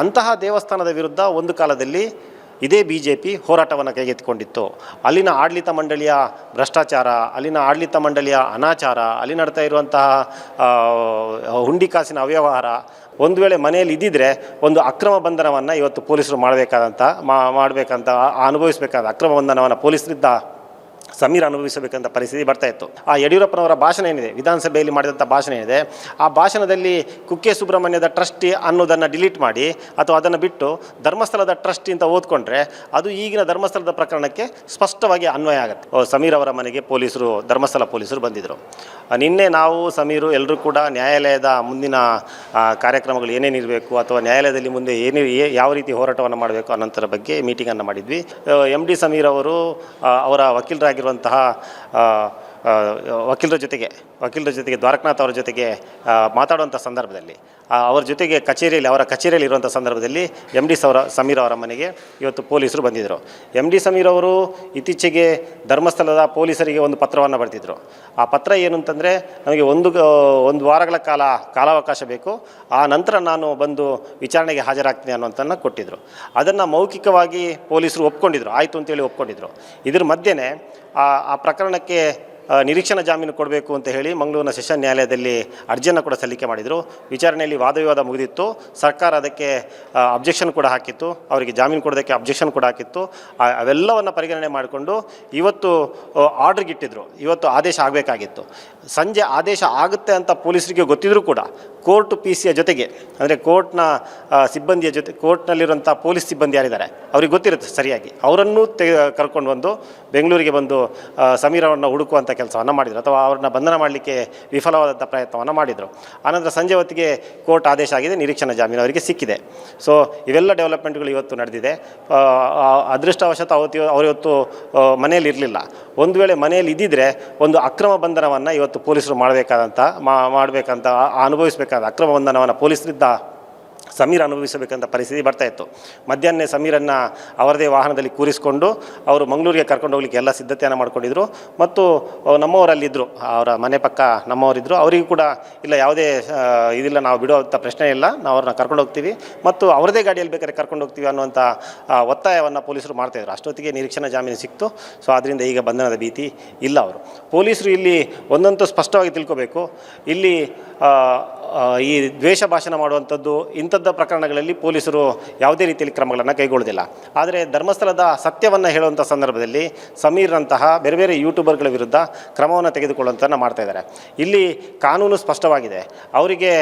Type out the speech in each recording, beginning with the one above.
ಅಂತಹ ದೇವಸ್ಥಾನದ ವಿರುದ್ಧ ಒಂದು ಕಾಲದಲ್ಲಿ ಇದೇ ಬಿ ಜೆ ಪಿ ಹೋರಾಟವನ್ನು ಕೈಗೆತ್ತಿಕೊಂಡಿತ್ತು. ಅಲ್ಲಿನ ಆಡಳಿತ ಮಂಡಳಿಯ ಭ್ರಷ್ಟಾಚಾರ, ಅಲ್ಲಿನ ಆಡಳಿತ ಮಂಡಳಿಯ ಅನಾಚಾರ, ಅಲ್ಲಿ ನಡ್ತಾ ಇರುವಂತಹ ಹುಂಡಿ ಕಾಸಿನ ಅವ್ಯವಹಾರ, ಒಂದು ವೇಳೆ ಮನೆಯಲ್ಲಿ ಇದ್ದಿದ್ರೆ ಒಂದು ಅಕ್ರಮ ಬಂಧನವನ್ನು ಇವತ್ತು ಪೊಲೀಸರು ಮಾಡಬೇಕಾದಂಥ ಮಾಡಬೇಕಂತ ಅನುಭವಿಸಬೇಕಾದ ಅಕ್ರಮ ಬಂಧನವನ್ನು ಪೊಲೀಸರಿಂದ ಸಮೀರ್ ಅನುಭವಿಸಬೇಕಂತ ಪರಿಸ್ಥಿತಿ ಬರ್ತಾ ಇತ್ತು. ಆ ಯಡಿಯೂರಪ್ಪನವರ ಭಾಷಣ ಏನಿದೆ? ವಿಧಾನಸಭೆಯಲ್ಲಿ ಮಾಡಿದಂಥ ಭಾಷಣ ಏನಿದೆ? ಆ ಭಾಷಣದಲ್ಲಿ ಕುಕ್ಕೆ ಸುಬ್ರಹ್ಮಣ್ಯದ ಟ್ರಸ್ಟಿ ಅನ್ನೋದನ್ನು ಡಿಲೀಟ್ ಮಾಡಿ ಅಥವಾ ಅದನ್ನು ಬಿಟ್ಟು ಧರ್ಮಸ್ಥಳದ ಟ್ರಸ್ಟಿ ಅಂತ ಓದ್ಕೊಂಡ್ರೆ ಅದು ಈಗಿನ ಧರ್ಮಸ್ಥಳದ ಪ್ರಕರಣಕ್ಕೆ ಸ್ಪಷ್ಟವಾಗಿ ಅನ್ವಯ ಆಗುತ್ತೆ. ಸಮೀರ್ ಅವರ ಮನೆಗೆ ಪೊಲೀಸರು, ಧರ್ಮಸ್ಥಳ ಪೊಲೀಸರು ಬಂದಿದ್ದರು ನಿನ್ನೆ ನಾವು ಸಮೀರು ಎಲ್ಲರೂ ಕೂಡ ನ್ಯಾಯಾಲಯದ ಮುಂದಿನ ಕಾರ್ಯಕ್ರಮಗಳು ಏನೇನಿರಬೇಕು ಅಥವಾ ನ್ಯಾಯಾಲಯದಲ್ಲಿ ಮುಂದೆ ಏನೇ ಯಾವ ರೀತಿ ಹೋರಾಟವನ್ನು ಮಾಡಬೇಕು ಅನ್ನೋಂಥರ ಬಗ್ಗೆ ಮೀಟಿಂಗನ್ನು ಮಾಡಿದ್ವಿ. ಎಂ ಡಿ ಸಮೀರ್ ಅವರು ಅವರ ವಕೀಲರಾಗಿರುವಂತಹ ಆ, ಆ, ವಕೀಲರ ಜೊತೆಗೆ ವಕೀಲರ ಜೊತೆಗೆ, ದ್ವಾರಕನಾಥ್ ಅವರ ಜೊತೆಗೆ ಮಾತಾಡುವಂಥ ಸಂದರ್ಭದಲ್ಲಿ. ಅವರ ಜೊತೆಗೆ ಕಚೇರಿಯಲ್ಲಿ, ಅವರ ಕಚೇರಿಯಲ್ಲಿ ಇರುವಂಥ ಸಂದರ್ಭದಲ್ಲಿ ಎಂ ಡಿ ಸೌರ ಸಮೀರ್ ಅವರ ಮನೆಗೆ ಇವತ್ತು ಪೊಲೀಸರು ಬಂದಿದ್ದರು ಎಂ ಡಿ ಸಮೀರ್ ಅವರು ಇತ್ತೀಚೆಗೆ ಧರ್ಮಸ್ಥಳದ ಪೊಲೀಸರಿಗೆ ಒಂದು ಪತ್ರವನ್ನು ಬರೆದಿದ್ದರು ಆ ಪತ್ರ ಏನು ಅಂತಂದರೆ ನನಗೆ ಒಂದು ಒಂದು ವಾರಗಳ ಕಾಲ ಕಾಲಾವಕಾಶ ಬೇಕು. ಆ ನಂತರ ನಾನು ಬಂದು ವಿಚಾರಣೆಗೆ ಹಾಜರಾಗ್ತೀನಿ ಅನ್ನೋಂಥನ್ನು ಕೊಟ್ಟಿದ್ದರು ಅದನ್ನು ಮೌಖಿಕವಾಗಿ ಪೊಲೀಸರು ಒಪ್ಕೊಂಡಿದ್ರು. ಆಯಿತು ಅಂತೇಳಿ ಒಪ್ಕೊಂಡಿದ್ರು. ಇದ್ರ ಮಧ್ಯೆ ಆ ಪ್ರಕರಣಕ್ಕೆ ನಿರೀಕ್ಷಣಾ ಜಾಮೀನು ಕೊಡಬೇಕು ಅಂತ ಹೇಳಿ ಮಂಗಳೂರಿನ ಸೆಷನ್ ನ್ಯಾಯಾಲಯದಲ್ಲಿ ಅರ್ಜಿಯನ್ನು ಕೂಡ ಸಲ್ಲಿಕೆ ಮಾಡಿದರು. ವಿಚಾರಣೆಯಲ್ಲಿ ವಾದವಿವಾದ ಮುಗಿದಿತ್ತು. ಸರ್ಕಾರ ಅದಕ್ಕೆ ಅಬ್ಜೆಕ್ಷನ್ ಕೂಡ ಹಾಕಿತ್ತು. ಅವರಿಗೆ ಜಾಮೀನು ಕೊಡೋದಕ್ಕೆ ಅಬ್ಜೆಕ್ಷನ್ ಕೂಡ ಹಾಕಿತ್ತು. ಅವೆಲ್ಲವನ್ನು ಪರಿಗಣನೆ ಮಾಡಿಕೊಂಡು ಇವತ್ತು ಆರ್ಡ್ರಿಗೆ ಇಟ್ಟಿದ್ರು ಇವತ್ತು ಆದೇಶ ಆಗಬೇಕಾಗಿತ್ತು. ಸಂಜೆ ಆದೇಶ ಆಗುತ್ತೆ ಅಂತ ಪೊಲೀಸರಿಗೆ ಗೊತ್ತಿದ್ದರೂ ಕೂಡ ಕೋರ್ಟ್ ಪಿ ಸಿಯ ಜೊತೆಗೆ, ಅಂದರೆ ಕೋರ್ಟ್ನ ಸಿಬ್ಬಂದಿಯ ಜೊತೆ ಕೋರ್ಟ್ನಲ್ಲಿರುವಂಥ ಪೊಲೀಸ್ ಸಿಬ್ಬಂದಿ ಯಾರಿದ್ದಾರೆ, ಅವ್ರಿಗೆ ಗೊತ್ತಿರುತ್ತೆ ಸರಿಯಾಗಿ. ಅವರನ್ನು ತೆ ಕರ್ಕೊಂಡು ಬಂದು ಬೆಂಗಳೂರಿಗೆ ಬಂದು ಸಮೀರ್ ಹುಡುಕುವಂಥ ಕೆಲಸವನ್ನು ಮಾಡಿದರು, ಅಥವಾ ಅವ್ರನ್ನ ಬಂಧನ ಮಾಡಲಿಕ್ಕೆ ವಿಫಲವಾದಂಥ ಪ್ರಯತ್ನವನ್ನು ಮಾಡಿದರು. ಆನಂತರ ಸಂಜೆ ಹೊತ್ತಿಗೆ ಕೋರ್ಟ್ ಆದೇಶ ಆಗಿದೆ, ನಿರೀಕ್ಷಣಾ ಜಾಮೀನು ಅವರಿಗೆ ಸಿಕ್ಕಿದೆ. ಸೊ ಇವೆಲ್ಲ ಡೆವಲಪ್ಮೆಂಟ್ಗಳು ಇವತ್ತು ನಡೆದಿದೆ. ಅದೃಷ್ಟವಶಾತ್ ಅವತ್ತು ಅವರಿವತ್ತು ಮನೆಯಲ್ಲಿ ಇರಲಿಲ್ಲ. ಒಂದು ವೇಳೆ ಮನೆಯಲ್ಲಿ ಇದ್ದಿದ್ರೆ ಒಂದು ಅಕ್ರಮ ಬಂಧನವನ್ನು ಇವತ್ತು ಪೊಲೀಸರು ಮಾಡಬೇಕಾದಂಥ ಮಾಡಬೇಕಂತ ಅನುಭವಿಸಬೇಕಾದ ಅಕ್ರಮ ಬಂಧನವನ್ನು ಪೊಲೀಸರಿಂದ ಸಮೀರ್ ಅನುಭವಿಸಬೇಕಂತ ಪರಿಸ್ಥಿತಿ ಬರ್ತಾ ಇತ್ತು. ಮಧ್ಯಾಹ್ನ ಸಮೀರನ್ನು ಅವರದೇ ವಾಹನದಲ್ಲಿ ಕೂರಿಸಿಕೊಂಡು ಅವರು ಮಂಗಳೂರಿಗೆ ಕರ್ಕೊಂಡು ಹೋಗ್ಲಿಕ್ಕೆ ಎಲ್ಲ ಸಿದ್ಧತೆಯನ್ನು ಮಾಡಿಕೊಂಡಿದ್ರು. ಮತ್ತು ನಮ್ಮವರಲ್ಲಿದ್ದರು ಅವರ ಮನೆ ಪಕ್ಕ ನಮ್ಮವರಿದ್ದರು ಅವರಿಗೂ ಕೂಡ ಇಲ್ಲ, ಯಾವುದೇ ಇದಿಲ್ಲ, ನಾವು ಬಿಡುವಂಥ ಪ್ರಶ್ನೆ ಇಲ್ಲ. ನಾವು ಅವ್ರನ್ನ ಕರ್ಕೊಂಡು ಹೋಗ್ತೀವಿ. ಮತ್ತು ಅವರದೇ ಗಾಡಿಯಲ್ಲಿ ಬೇಕಾದ್ರೆ ಕರ್ಕೊಂಡು ಹೋಗ್ತೀವಿ ಅನ್ನುವಂಥ ಒತ್ತಾಯವನ್ನು ಪೊಲೀಸರು ಮಾಡ್ತಾಯಿದ್ರು ಅಷ್ಟೊತ್ತಿಗೆ ನಿರೀಕ್ಷಣಾ ಜಾಮೀನು ಸಿಕ್ತು. ಸೊ ಅದರಿಂದ ಈಗ ಬಂಧನದ ಭೀತಿ ಇಲ್ಲ ಅವರು. ಪೊಲೀಸರು ಇಲ್ಲಿ ಒಂದಂತೂ ಸ್ಪಷ್ಟವಾಗಿ ತಿಳ್ಕೋಬೇಕು. ಇಲ್ಲಿ ಈ ದ್ವೇಷ ಭಾಷಣ ಮಾಡುವಂಥದ್ದು ಇಂಥದ್ದ ಪ್ರಕರಣಗಳಲ್ಲಿ ಪೊಲೀಸರು ಯಾವುದೇ ರೀತಿಯಲ್ಲಿ ಕ್ರಮಗಳನ್ನು ಕೈಗೊಳ್ಳೋದಿಲ್ಲ. ಆದರೆ ಧರ್ಮಸ್ಥಳದ ಸತ್ಯವನ್ನು ಹೇಳುವಂಥ ಸಂದರ್ಭದಲ್ಲಿ ಸಮೀರ್ನಂತಹ ಬೇರೆ ಬೇರೆ ಯೂಟ್ಯೂಬರ್ಗಳ ವಿರುದ್ಧ ಕ್ರಮವನ್ನು ತೆಗೆದುಕೊಳ್ಳುವಂಥ ಮಾಡ್ತಾ ಇದ್ದಾರೆ. ಇಲ್ಲಿ ಕಾನೂನು ಸ್ಪಷ್ಟವಾಗಿದೆ. ಅವರಿಗೆ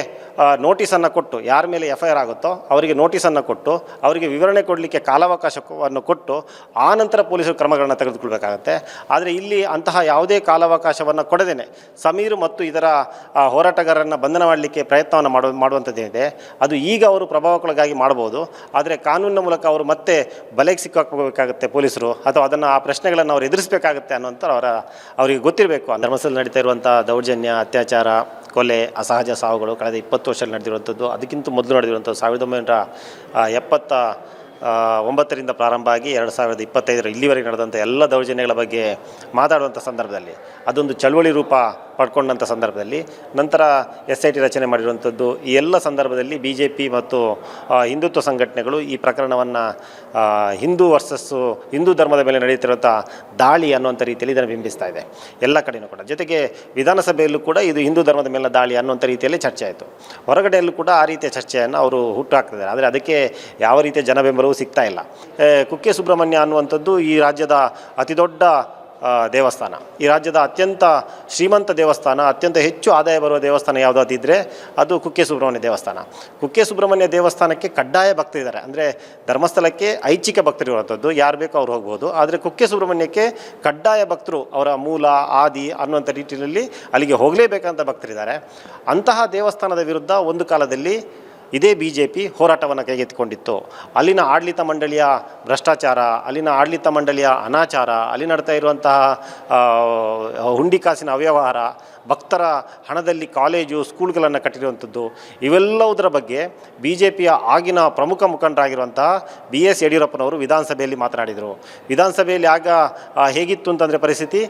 ನೋಟಿಸನ್ನು ಕೊಟ್ಟು ಯಾರ ಮೇಲೆ ಎಫ್ ಐ ಆರ್ ಆಗುತ್ತೋ ಅವರಿಗೆ ನೋಟಿಸನ್ನು ಕೊಟ್ಟು ಅವರಿಗೆ ವಿವರಣೆ ಕೊಡಲಿಕ್ಕೆ ಕಾಲಾವಕಾಶವನ್ನು ಕೊಟ್ಟು ಆ ನಂತರ ಪೊಲೀಸರು ಕ್ರಮಗಳನ್ನು ತೆಗೆದುಕೊಳ್ಬೇಕಾಗತ್ತೆ. ಆದರೆ ಇಲ್ಲಿ ಅಂತಹ ಯಾವುದೇ ಕಾಲಾವಕಾಶವನ್ನು ಕೊಡದೇನೆ ಸಮೀರ್ ಮತ್ತು ಇದರ ಹೋರಾಟಗಾರರನ್ನು ಬಂಧನ ಮಾಡಲಿಕ್ಕೆ ಪ್ರಯತ್ನವನ್ನು ಮಾಡೋ, ಮಾಡುವಂಥದ್ದೇನಿದೆ. ಅದು ಈಗ ಅವರು ಪ್ರಭಾವಕ್ಕೊಳಗಾಗಿ ಮಾಡ್ಬೋದು ಆದರೆ ಕಾನೂನಿನ ಮೂಲಕ ಅವರು ಮತ್ತೆ ಬಲೆಗೆ ಸಿಕ್ಕಾಕೋಬೇಕಾಗುತ್ತೆ ಪೊಲೀಸರು, ಅಥವಾ ಅದನ್ನು ಆ ಪ್ರಶ್ನೆಗಳನ್ನು ಅವರು ಎದುರಿಸಬೇಕಾಗುತ್ತೆ ಅನ್ನೋಂಥ ಅವರ, ಅವರಿಗೆ ಗೊತ್ತಿರಬೇಕು. ಧರ್ಮಸ್ಥಳ ನಡೀತಾ ಇರುವಂಥ ದೌರ್ಜನ್ಯ, ಅತ್ಯಾಚಾರ, ಕೊಲೆ, ಅಸಹಜ ಸಾವುಗಳು ಕಳೆದ ಇಪ್ಪತ್ತು ವರ್ಷದಲ್ಲಿ ನಡೆದಿರುವಂಥದ್ದು ಅದಕ್ಕಿಂತ ಮೊದಲು ನಡೆದಿರುವಂಥದ್ದು ಸಾವಿರದ ಒಂಬೈನೂರ ಎಪ್ಪತ್ತ ಒಂಬತ್ತರಿಂದ ಪ್ರಾರಂಭ ಆಗಿ ಎರಡು ಸಾವಿರದ ಇಪ್ಪತ್ತೈದರ ಇಲ್ಲಿವರೆಗೆ ನಡೆದಂಥ ಎಲ್ಲ ದೌರ್ಜನ್ಯಗಳ ಬಗ್ಗೆ ಮಾತಾಡುವಂಥ ಸಂದರ್ಭದಲ್ಲಿ, ಅದೊಂದು ಚಳುವಳಿ ರೂಪ ಪಡ್ಕೊಂಡಂಥ ಸಂದರ್ಭದಲ್ಲಿ. ನಂತರ ಎಸ್ ಐ ಟಿ ರಚನೆ ಮಾಡಿರುವಂಥದ್ದು, ಈ ಎಲ್ಲ ಸಂದರ್ಭದಲ್ಲಿ ಬಿ ಜೆ ಪಿ ಮತ್ತು ಹಿಂದುತ್ವ ಸಂಘಟನೆಗಳು ಈ ಪ್ರಕರಣವನ್ನು ಹಿಂದೂ ವರ್ಸಸ್ಸು ಹಿಂದೂ ಧರ್ಮದ ಮೇಲೆ ನಡೆಯುತ್ತಿರುವಂಥ ದಾಳಿ ಅನ್ನುವಂಥ ರೀತಿಯಲ್ಲಿ ಇದನ್ನು ಬಿಂಬಿಸ್ತಾ ಇದೆ. ಎಲ್ಲ ಕಡೆಯೂ ಕೂಡ. ಜೊತೆಗೆ ವಿಧಾನಸಭೆಯಲ್ಲೂ ಕೂಡ ಇದು ಹಿಂದೂ ಧರ್ಮದ ಮೇಲಿನ ದಾಳಿ ಅನ್ನುವಂಥ ರೀತಿಯಲ್ಲಿ ಚರ್ಚೆ ಆಯಿತು. ಹೊರಗಡೆಯಲ್ಲೂ ಕೂಡ ಆ ರೀತಿಯ ಚರ್ಚೆಯನ್ನು ಅವರು ಹುಟ್ಟು ಹಾಕ್ತಿದ್ದಾರೆ ಆದರೆ ಅದಕ್ಕೆ ಯಾವ ರೀತಿಯ ಜನಬೆಂಬಲವೂ ಸಿಗ್ತಾ ಇಲ್ಲ. ಕುಕ್ಕೆ ಸುಬ್ರಹ್ಮಣ್ಯ ಅನ್ನುವಂಥದ್ದು ಈ ರಾಜ್ಯದ ಅತಿದೊಡ್ಡ ದೇವಸ್ಥಾನ. ಈ ರಾಜ್ಯದ ಅತ್ಯಂತ ಶ್ರೀಮಂತ ದೇವಸ್ಥಾನ, ಅತ್ಯಂತ ಹೆಚ್ಚು ಆದಾಯ ಬರುವ ದೇವಸ್ಥಾನ ಯಾವುದಾದಿದ್ದರೆ ಅದು ಕುಕ್ಕೆ ಸುಬ್ರಹ್ಮಣ್ಯ ದೇವಸ್ಥಾನ. ಕುಕ್ಕೆ ಸುಬ್ರಹ್ಮಣ್ಯ ದೇವಸ್ಥಾನಕ್ಕೆ ಕಡ್ಡಾಯ ಭಕ್ತರಿದ್ದಾರೆ ಅಂದರೆ ಧರ್ಮಸ್ಥಳಕ್ಕೆ ಐಚ್ಛಿಕ ಭಕ್ತರಿರುವಂಥದ್ದು ಯಾರು ಬೇಕೋ ಅವ್ರು ಹೋಗ್ಬೋದು. ಆದರೆ ಕುಕ್ಕೆ ಸುಬ್ರಹ್ಮಣ್ಯಕ್ಕೆ ಕಡ್ಡಾಯ ಭಕ್ತರು ಅವರ ಮೂಲ, ಆದಿ ಅನ್ನುವಂಥ ರೀತಿಯಲ್ಲಿ ಅಲ್ಲಿಗೆ ಹೋಗಲೇಬೇಕಂತ ಭಕ್ತರಿದ್ದಾರೆ. ಅಂತಹ ದೇವಸ್ಥಾನದ ವಿರುದ್ಧ ಒಂದು ಕಾಲದಲ್ಲಿ ಇದೇ ಬಿ ಜೆ ಪಿ ಹೋರಾಟವನ್ನು ಕೈಗೆತ್ತಿಕೊಂಡಿತ್ತು. ಅಲ್ಲಿನ ಆಡಳಿತ ಮಂಡಳಿಯ ಭ್ರಷ್ಟಾಚಾರ, ಅಲ್ಲಿನ ಆಡಳಿತ ಮಂಡಳಿಯ ಅನಾಚಾರ, ಅಲ್ಲಿ ನಡ್ತಾ ಇರುವಂತಹ ಹುಂಡಿ ಕಾಸಿನ ಅವ್ಯವಹಾರ ಭಕ್ತರ ಹಣದಲ್ಲಿ ಕಾಲೇಜು, ಸ್ಕೂಲ್ಗಳನ್ನು ಕಟ್ಟಿರುವಂಥದ್ದು, ಇವೆಲ್ಲವುದರ ಬಗ್ಗೆ ಬಿ ಜೆ ಪಿಯ ಆಗಿನ ಪ್ರಮುಖ ಮುಖಂಡರಾಗಿರುವಂತಹ ಬಿ ಎಸ್ ಯಡಿಯೂರಪ್ಪನವರು ವಿಧಾನಸಭೆಯಲ್ಲಿ ಮಾತನಾಡಿದರು. ವಿಧಾನಸಭೆಯಲ್ಲಿ ಆಗ ಹೇಗಿತ್ತು ಅಂತಂದರೆ ಪರಿಸ್ಥಿತಿ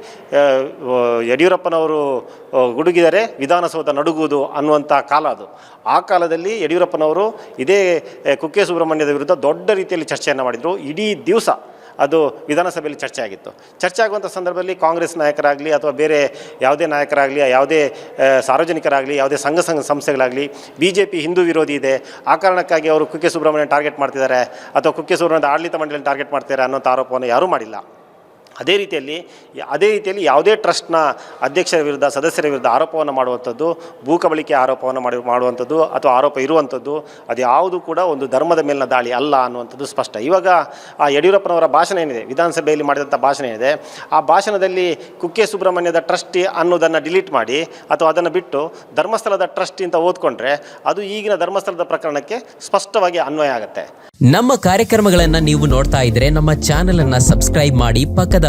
ಯಡಿಯೂರಪ್ಪನವರು ಗುಡುಗಿದರೆ ವಿಧಾನಸೌಧ ನಡುಗುವುದು ಅನ್ನುವಂಥ ಕಾಲ ಅದು. ಆ ಕಾಲದಲ್ಲಿ ಯಡಿಯೂರಪ್ಪನವರು ಇದೇ ಕುಕ್ಕೆ ಸುಬ್ರಹ್ಮಣ್ಯದ ವಿರುದ್ಧ ದೊಡ್ಡ ರೀತಿಯಲ್ಲಿ ಚರ್ಚೆಯನ್ನು ಮಾಡಿದರು. ಇಡೀ ದಿವಸ ಅದು ವಿಧಾನಸಭೆಯಲ್ಲಿ ಚರ್ಚೆ ಆಗಿತ್ತು. ಚರ್ಚೆ ಆಗುವಂಥ ಸಂದರ್ಭದಲ್ಲಿ ಕಾಂಗ್ರೆಸ್ ನಾಯಕರಾಗಲಿ ಅಥವಾ ಬೇರೆ ಯಾವುದೇ ನಾಯಕರಾಗಲಿ, ಯಾವುದೇ ಸಾರ್ವಜನಿಕರಾಗಲಿ, ಯಾವುದೇ ಸಂಘ ಸಂಘ ಸಂಸ್ಥೆಗಳಾಗಲಿ ಬಿ ಜೆ ಪಿ ಹಿಂದೂ ವಿರೋಧಿ ಇದೆ, ಆ ಕಾರಣಕ್ಕಾಗಿ ಅವರು ಕುಕ್ಕೆ ಸುಬ್ರಹ್ಮಣ್ಯ ಟಾರ್ಗೆಟ್ ಮಾಡ್ತಿದ್ದಾರೆ ಅಥವಾ ಕುಕ್ಕೆ ಸುಬ್ರಹ್ಮಣ್ಯದ ಆಡಳಿತ ಮಂಡಳಿಯನ್ನು ಟಾರ್ಗೆಟ್ ಮಾಡ್ತಿದ್ದಾರೆ ಅನ್ನೋಂಥ ಆರೋಪವನ್ನು ಯಾರೂ ಮಾಡಿಲ್ಲ. ಅದೇ ರೀತಿಯಲ್ಲಿ ಅದೇ ರೀತಿಯಲ್ಲಿ ಯಾವುದೇ ಟ್ರಸ್ಟ್ನ ಅಧ್ಯಕ್ಷರ ವಿರುದ್ಧ, ಸದಸ್ಯರ ವಿರುದ್ಧ ಆರೋಪವನ್ನು ಮಾಡುವಂಥದ್ದು, ಭೂಕಬಳಿಕೆ ಆರೋಪವನ್ನು ಮಾಡಿ, ಮಾಡುವಂಥದ್ದು ಅಥವಾ ಆರೋಪ ಇರುವಂಥದ್ದು, ಅದು ಯಾವುದು ಕೂಡ ಒಂದು ಧರ್ಮದ ಮೇಲಿನ ದಾಳಿ ಅಲ್ಲ ಅನ್ನುವಂಥದ್ದು ಸ್ಪಷ್ಟ. ಇವಾಗ ಆ ಯಡಿಯೂರಪ್ಪನವರ ಭಾಷಣ ಏನಿದೆ? ವಿಧಾನಸಭೆಯಲ್ಲಿ ಮಾಡಿದಂಥ ಭಾಷಣ ಏನಿದೆ? ಆ ಭಾಷಣದಲ್ಲಿ ಕುಕ್ಕೆ ಸುಬ್ರಹ್ಮಣ್ಯದ ಟ್ರಸ್ಟಿ ಅನ್ನೋದನ್ನು ಡಿಲೀಟ್ ಮಾಡಿ ಅಥವಾ ಅದನ್ನು ಬಿಟ್ಟು ಧರ್ಮಸ್ಥಳದ ಟ್ರಸ್ಟಿ ಅಂತ ಓದ್ಕೊಂಡ್ರೆ ಅದು ಈಗಿನ ಧರ್ಮಸ್ಥಳದ ಪ್ರಕರಣಕ್ಕೆ ಸ್ಪಷ್ಟವಾಗಿ ಅನ್ವಯ ಆಗುತ್ತೆ. ನಮ್ಮ ಕಾರ್ಯಕ್ರಮಗಳನ್ನು ನೀವು ನೋಡ್ತಾ ಇದ್ರೆ ನಮ್ಮ ಚಾನೆಲ್ ಅನ್ನ ಸಬ್ಸ್ಕ್ರೈಬ್ ಮಾಡಿ ಪಕ್ಕದ